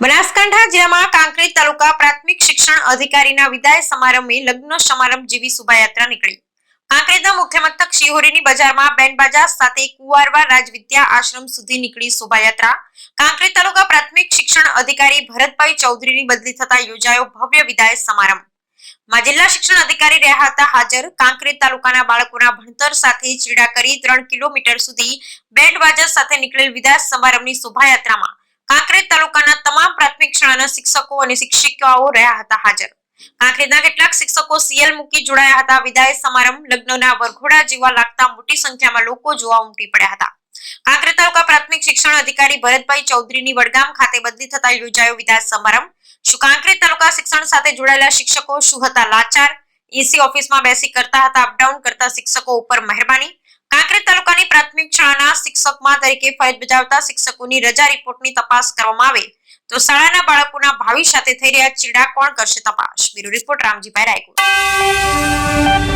બનાસકાંઠા જિલ્લામાં કાંકરેજ તાલુકા પ્રાથમિક શિક્ષણ અધિકારીના વિદાય સમારંભે લગ્ન સમારંભ જેવી શોભાયાત્રા નીકળી. કાંકરેજના મુખ્ય મથક શિહોરીની બજારમાં બેન્ડ બાજા સાથે કુવારવા રાજવિદ્યા આશ્રમ સુધી નીકળી શોભાયાત્રા. કાંકરેજ તાલુકા પ્રાથમિક શિક્ષણ અધિકારી ભરતભાઈ ચૌધરીની બદલી થતા યોજાયો ભવ્ય વિદાય સમારંભ. માં જિલ્લા શિક્ષણ અધિકારી રહ્યા હતા હાજર. કાંકરેજ તાલુકાના બાળકોના ભણતર સાથે ચીડા કરી ત્રણ કિલોમીટર સુધી બેન્ડ બાજા સાથે નીકળેલ વિદાય સમારંભની શોભાયાત્રામાં કાંકરેજ તાલુકાના તમામ પ્રાથમિક શાળાના શિક્ષકો અને શિક્ષિકાઓ રહ્યા હતા હાજર. કાંકરેજના કેટલાક શિક્ષકો સીએલ મૂકી જોડાયા હતા. વિદાય સમારંભ લગ્નના વરઘોડા જેવા લાગતા મોટી સંખ્યામાં લોકો જોવા ઉમટી પડ્યા હતા. કાંકરેજ તાલુકા પ્રાથમિક શિક્ષણ અધિકારી ભરતભાઈ ચૌધરીની વડગામ ખાતે બદલી થતા યોજાયો વિદાય સમારંભ. શું કાંકરેજ તાલુકા શિક્ષણ સાથે જોડાયેલા શિક્ષકો શું હતા? લાચાર? એસી ઓફિસમાં બેસી કરતા હતા, અપડાઉન કરતા શિક્ષકો ઉપર મહેરબાની. કાંકરેજ તાલુકાની પ્રાથમિક શાળાના શિક્ષકમાં તરીકે ફરજ બજાવતા શિક્ષકોની રજા રિપોર્ટની તપાસ કરવામાં આવે. તો શાળાના બાળકોના ભાવિ સાથે થઈ રહ્યા ચીડા કોણ કરશે તપાસ? બ્યુરો રિપોર્ટ, રામજીભાઈ રાયકોટ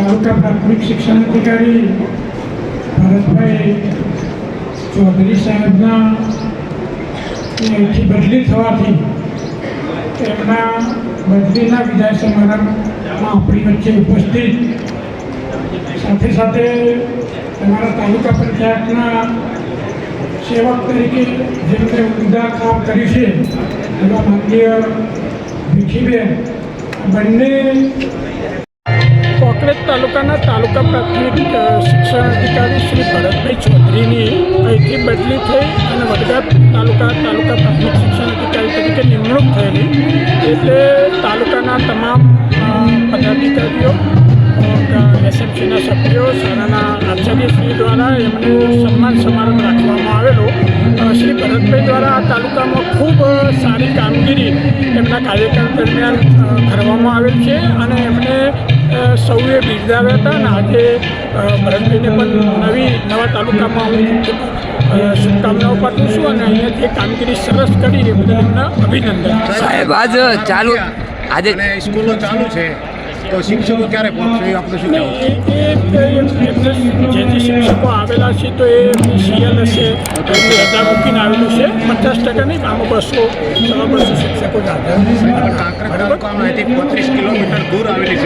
તાલુકા પ્રાથમિક શિક્ષણ અધિકારી ભરતભાઈ ચૌધરી સાહેબના અહીંથી બદલી થવાથી તેમના બદલીના વિદાય સમારંભમાં આપણી વચ્ચે ઉપસ્થિત. સાથે સાથે તમારા તાલુકા પંચાયતના સેવક તરીકે જેમણે ઉમદા કામ કર્યું છે, એવા માનનીય ભીખીબેન બંને કોકરેજ તાલુકાના તાલુકા પ્રાથમિક શિક્ષણ અધિકારી શ્રી ભરતભાઈ ચૌધરીની અહીંથી બદલી થઈ અને વડગામ તાલુકા તાલુકા પ્રાથમિક શિક્ષણ અધિકારી તરીકે નિમણૂક થયેલી. એટલે તાલુકાના તમામ પદાધિકારીઓ એસએમસીના સભ્યો, શાળાના આચાર્યશ્રી દ્વારા એમને સન્માન સમારંભ રાખવામાં આવેલો. શ્રી ભરતભાઈ દ્વારા આ તાલુકામાં ખૂબ સારી કામગીરી એમના કાર્યક્રમ દરમિયાન કરવામાં આવેલ છે અને એમને સૌએ બિરદાવ્યા હતા અને આજે ભરતભાઈને પણ નવી નવા તાલુકામાં હું શુભકામનાઓ પાઠવું છું અને અહીંયા જે કામગીરી સરસ કરી એ બદલ એમના અભિનંદન. સાહેબ આજ ચાલુ આજે સ્કૂલો ચાલુ છે તો શિક્ષકો ક્યારે પહોંચશે આપણે શું જે જે શિક્ષકો આવેલા છે તો એ સીએલ હશે એમની રજા મૂકીને આવેલું છે. પચાસ ટકા નહીં આમાં બસો સવા બસો શિક્ષકો જ અહીંથી પાંત્રીસ કિલોમીટર દૂર આવેલી છે.